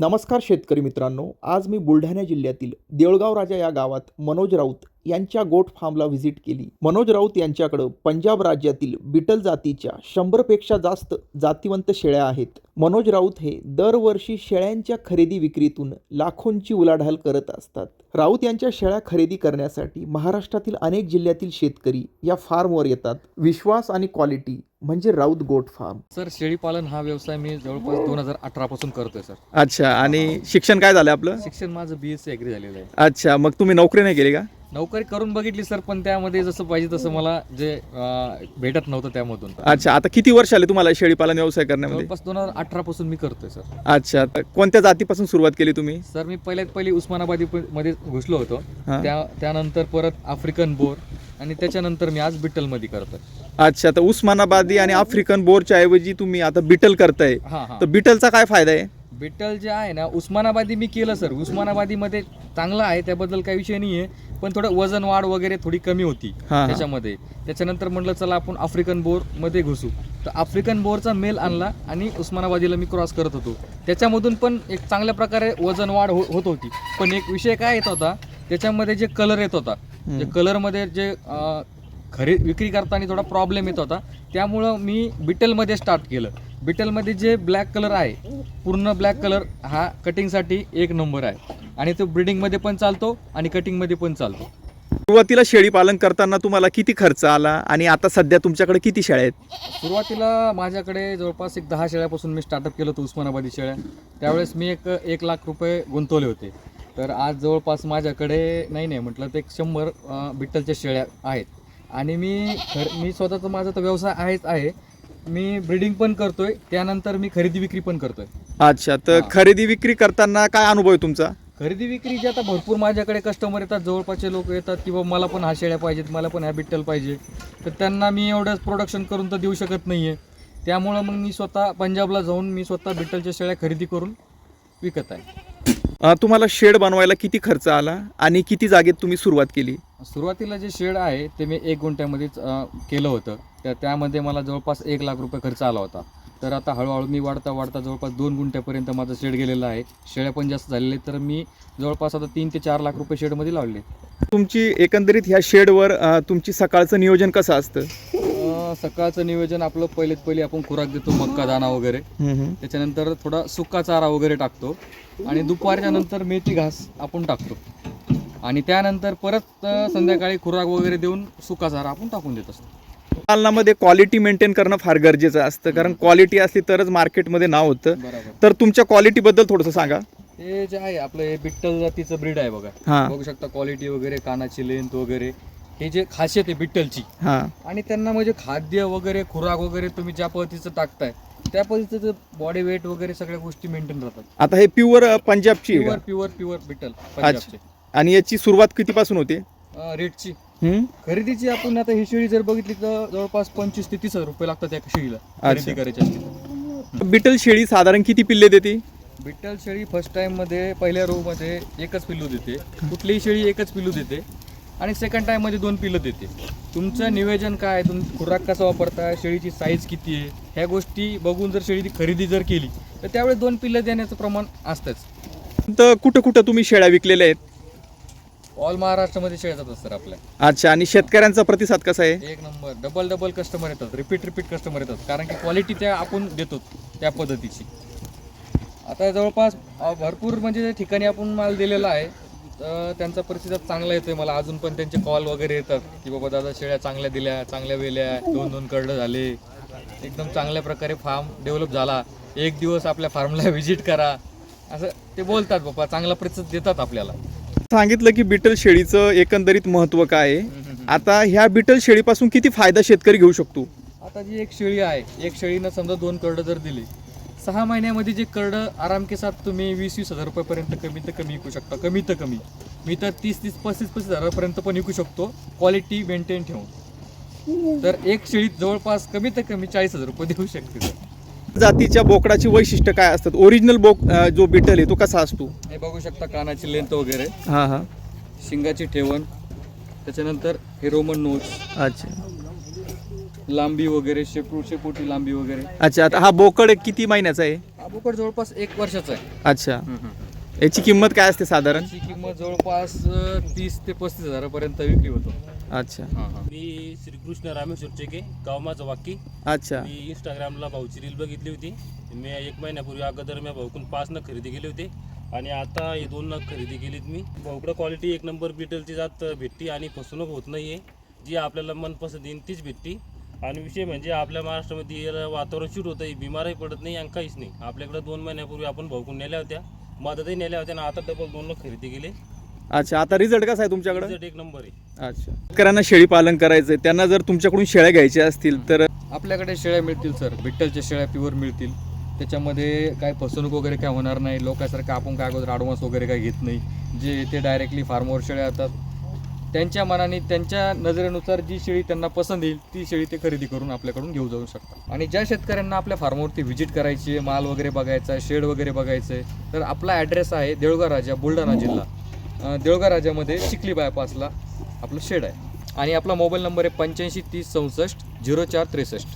नमस्कार शेतकरी मित्रांनो आज मी बुलढाणा जिल्ह्यातील देऊळगाव राजा या गावात मनोज राऊत यांच्या गोट फार्मला व्हिजिट केली. मनोज राऊत यांच्याकडं पंजाब राज्यातील बिटल जातीच्या शंभरपेक्षा जास्त जातीवंत शेळ्या आहेत. मनोज राऊत हे दरवर्षी शेळ्यांच्या खरेदी विक्रीतून लाखोंची उलाढाल करत असतात. राऊत यांच्या शेळ्या खरेदी करण्यासाठी महाराष्ट्रातील अनेक जिल्ह्यातील शेतकरी या फार्मवर येतात. विश्वास आणि क्वालिटी म्हणजे राऊत गोट फार्म. सर शेळीपालन हा व्यवसाय मी जवळपास दोन हजार अठरा पासून करतोय सर. अच्छा आणि शिक्षण काय झालं आपलं? शिक्षण माझं बी एस सी ॲग्री झालेलं आहे. अच्छा मग तुम्ही नोकरी नाही केली का? नोकरी करून बघितली सर पण त्यामध्ये जसं पाहिजे तसं मला जे अं, भेटत नव्हतं त्यामधून. अच्छा आता किती वर्ष आले तुम्हाला शेळीपालन व्यवसाय करण्यामध्ये? जवळपास दोन हजार अठरा पासून मी करतोय सर. अच्छा तर कोणत्या जातीपासून सुरुवात केली तुम्ही? सर मी पहिल्यात पहिली उस्मानाबादी प- मध्ये घुसलो होतो. हा. त्या त्यानंतर परत आफ्रिकन बोर आणि त्याच्यानंतर मी आज बिट्टलमध्ये करतोय. अच्छा तर उस्मानाबादी आणि आफ्रिकन बोरच्या ऐवजी तुम्ही आता बिटल करताय. हां हां. तर बिटलचा काय फायदा आहे? बिट्टल जे आहे ना उस्मानाबादी मी केलं सर. उस्मानाबादीमध्ये चांगलं आहे त्याबद्दल काही विषय नाही आहे पण थोडं वजन वाढ वगैरे थोडी कमी होती हा. त्याच्यामध्ये. त्याच्यानंतर म्हटलं चला आपण आफ्रिकन बोरमध्ये घुसू. तर आफ्रिकन बोरचा मेल आणला आणि उस्मानाबादीला मी क्रॉस करत होतो. त्याच्यामधून पण एक चांगल्या प्रकारे वजन वाढ हो- होत होती. पण एक विषय काय येत होता त्याच्यामध्ये जे कलर येत होता जे कलरमध्ये जे अं, खरे विक्री करताना थोडा प्रॉब्लेम येत होता. त्यामुळं मी बिटलमध्ये स्टार्ट केलं. बिटलमध्ये जे ब्लॅक कलर आहे पूर्ण ब्लॅक कलर हा कटिंगसाठी एक नंबर आहे. आणि तो ब्रिडिंगमध्ये पण चालतो आणि कटिंगमध्ये पण चालतो. सुरुवातीला शेळीपालन करताना तुम्हाला किती खर्च आला? आणि आता सध्या तुमच्याकडे किती शेळ्या आहेत? सुरुवातीला माझ्याकडे जवळपास एक दहा शेळ्यापासून मी स्टार्टअप केलं होतं उस्मानाबादी शेळ्या. त्यावेळेस मी एक एक लाख रुपये गुंतवले होते. तर आज जवळपास माझ्याकडे नाही नाही म्हटलं तर एक शंभर अं, बिट्टलच्या शेळ्या आहेत. आणि मी खर मी स्वतःचा माझा तर व्यवसाय आहेच आहे. मी ब्रिडिंग पण करतोय त्यानंतर मी खरेदी विक्री पण करतोय. अच्छा तर. खरेदी विक्री करताना काय अनुभव आहे तुमचा? खरेदी विक्री जे आता भरपूर माझ्याकडे कस्टमर येतात जवळपासचे लोक येतात की बाबा मला पण हा शेळ्या पाहिजेत मला पण ह्या बिट्टल पाहिजे. तर त्यांना मी एवढं प्रोडक्शन करून तर देऊ शकत नाही आहे त्यामुळं मग मी स्वतः पंजाबला जाऊन मी स्वतः बिट्टलच्या शेळ्या खरेदी करून विकत आहे. तुम्हाला शेड बनवायला किती खर्च आला आणि किती जागेत तुम्ही सुरुवात केली? सुरुवातीला जे शेड आहे ते मी एक गुंठ्यामध्येच केलं होतं. त्या त्यामध्ये मला जवळपास एक लाख रुपये खर्च आला होता. तर आता हळूहळू मी वाढता वाढता जवळपास दोन गुंठ्यापर्यंत माझं शेड गेलेलं आहे. शेळ्या पण जास्त झालेले तर मी जवळपास आता तीन ते चार लाख रुपये शेडमध्ये लावले. तुमची एकंदरीत ह्या शेडवर तुमची सकाळचं नियोजन कसं असतं? सकाळचं नियोजन आपलं पहिलेत पहिले आपण खुराक देतो मक्का दाणा वगैरे. त्याच्यानंतर थोडा सुका चारा वगैरे टाकतो. आणि दुपारच्या नंतर मेथी घास आपण टाकतो. आणि त्यानंतर परत संध्याकाळी खुराक वगैरे देऊन सुका चारा आपण टाकून देत असतो. पालनामध्ये क्वालिटी मेंटेन करणं फार गरजेचं असतं. कारण क्वालिटी असली तरच मार्केटमध्ये नाव होतं. तर तुमच्या क्वालिटीबद्दल थोडंसं सांगा. हे जे आहे आपलं हे बिट्टल जातीचं ब्रीड आहे बघा. बघू शकता क्वालिटी वगैरे कानाची लेंथ वगैरे. हे जे खासियत आहे बिट्टलची हां. आणि त्यांना म्हणजे खाद्य वगैरे खुराक वगैरे तुम्ही ज्या पद्धतीचं टाकताय त्या पद्धतीचं बॉडी वेट वगैरे सगळ्या गोष्टी मेंटेन राहतात. आता हे प्युअर पंजाबची आहे प्युअर का? प्युअर प्युअर बिट्टल पंजाबचे. आणि याची सुरुवात कितीपासून होते? अं, रेटची हम्म? खरेदीची आपण आता ही शेळी जर बघितली तर जवळपास पंचवीस ते तीस हजार रुपये लागतात त्या शेळीला खरेदी करायची बिटल शेळी साधारण किती पिल्ले देते? बिट्टल शेळी फर्स्ट टाइममध्ये पहिल्या रो मध्ये एकच पिल्लू देते. कुठलीही शेळी एकच पिल्लू देते. आणि सेकंड टाइममध्ये दोन पिल्लं देते. तुमचं नियोजन काय आहे? तुम खुराक कसा वापरताय शेळीची साईज किती आहे? ह्या गोष्टी बघून जर शेळीची खरेदी जर केली तर त्यावेळेस दोन पिल्लं देण्याचं प्रमाण असतंच. तर कुठं कुठं तुम्ही शेळ्या विकलेल्या आहेत? ऑल महाराष्ट्रामध्ये शेळ्या जातात सर आपल्या. अच्छा आणि शेतकऱ्यांचा प्रतिसाद कसा आहे? एक नंबर. डबल डबल कस्टमर येतात. रिपीट रिपीट कस्टमर येतात. कारण की क्वालिटी त्या आपण देतो त्या पद्धतीची. आता जवळपास भरपूर म्हणजे ठिकाणी आपण माल दिलेला आहे. तर त्यांचा प्रतिसाद चांगला येतोय. मला अजून पण त्यांचे कॉल वगैरे येतात की बाबा दादा शेळ्या चांगल्या दिल्या चांगल्या वेल्या दोन दोन करडं झाले. एकदम चांगल्या प्रकारे फार्म डेव्हलप झाला. एक दिवस आपल्या फार्मला व्हिजिट करा. असं ते बोलतात बाबा चांगला प्रतिसाद देतात आपल्याला. सांगितलं की बिटल शेळीचं एकंदरीत महत्त्व काय आहे? आता ह्या बिटल शेळीपासून किती फायदा शेतकरी घेऊ शकतो? आता जी एक शेळी आहे एक शेळीनं समजा दोन करडं जर दिली सहा महिन्यामध्ये जे करडं आराम के साथ तुम्ही वीस वीस हजार रुपयापर्यंत कमी तर कमी विकू शकता. कमी तर कमी. मी तर तीस तीस पस्तीस पस्तीस हजारापर्यंत पण विकू शकतो. क्वालिटी मेंटेन ठेवून. तर एक शेळी जवळपास कमी तर कमी चाळीस हजार रुपये देऊ शकते जातीच्या बोकडाची वैशिष्ट्य काय असतात? ओरिजिनल बोक जो बिटल आहे तो कसा असतो? हे बघू शकता कानाची लेंथ वगैरे. हां हां. शिंगाची ठेवण. त्याच्यानंतर हे रोमन नोच अच्छा. लांबी वगैरे शेपू शेपूटी लांबी वगैरे. अच्छा आता हा बोकड किती महिन्याचा आहे? हा बोकड जवळपास एक वर्षाचा आहे. अच्छा. याची किंमत काय असते साधारण? त्याची किंमत जवळपास अं, तीस ते पस्तीस हजारापर्यंत विक्री होतो. अच्छा. हां हां. मी श्रीकृष्ण रामेश्वर चेके गाव माझं वाकी अच्छा. मी इंस्टाग्रामला भाऊची रील बघितली होती. मी एक महिन्यापूर्वी अगोदर मी भाऊकडून पाच नग खरेदी केले होते. आणि आता हे दोन नग खरेदी केलीत मी. भाऊकडं क्वालिटी एक नंबर बिटलची जात भेटती आणि फसवणूक होत नाही आहे जी आपल्याला मनपसंत येईन तीच भेटती. आणि विषय म्हणजे आपल्या महाराष्ट्रामध्ये याला वातावरण शूट होतं बिमारही पडत नाही आणि काहीच नाही. आपल्याकडे दोन महिन्यापूर्वी आपण भाऊकडून नेल्या होत्या मदतही नेल्या होत्या आणि आता डबल दोन नग खरेदी केले. अच्छा आता रिझल्ट कसा आहे तुमच्याकडे? रिझल्ट एक नंबर आहे. अच्छा. शेतकऱ्यांना शेळी पालन करायचंय त्यांना जर तुमच्याकडून शेळ्या घ्यायच्या असतील तर? आपल्याकडे शेळ्या मिळतील सर. बिट्टलच्या शेळ्या प्युअर मिळतील. त्याच्यामध्ये काय फसवणूक वगैरे काय होणार नाही. लोकांसारखं आपण काय अगोदर ॲडव्हान्स वगैरे काय घेत नाही. जे ते डायरेक्टली फार्मवर शेळ्या येतात त्यांच्या मनाने त्यांच्या नजरेनुसार जी शेळी त्यांना पसंत येईल ती शेळी ते खरेदी करून आपल्याकडून घेऊ जाऊ शकतात. आणि ज्या शेतकऱ्यांना आपल्या फार्मवरती व्हिजिट करायची आहे माल वगैरे बघायचा आहे शेड वगैरे बघायचं आहे तर आपला ॲड्रेस आहे देऊळगाव राजा बुलढाणा जिल्हा. अं, देऊळगाव राजामध्ये चिखली बायपासला आपलं शेड आहे. आणि आपला मोबाईल नंबर आहे पंच्याऐंशी तीस चौसष्ट झिरो चार त्रेसष्ट.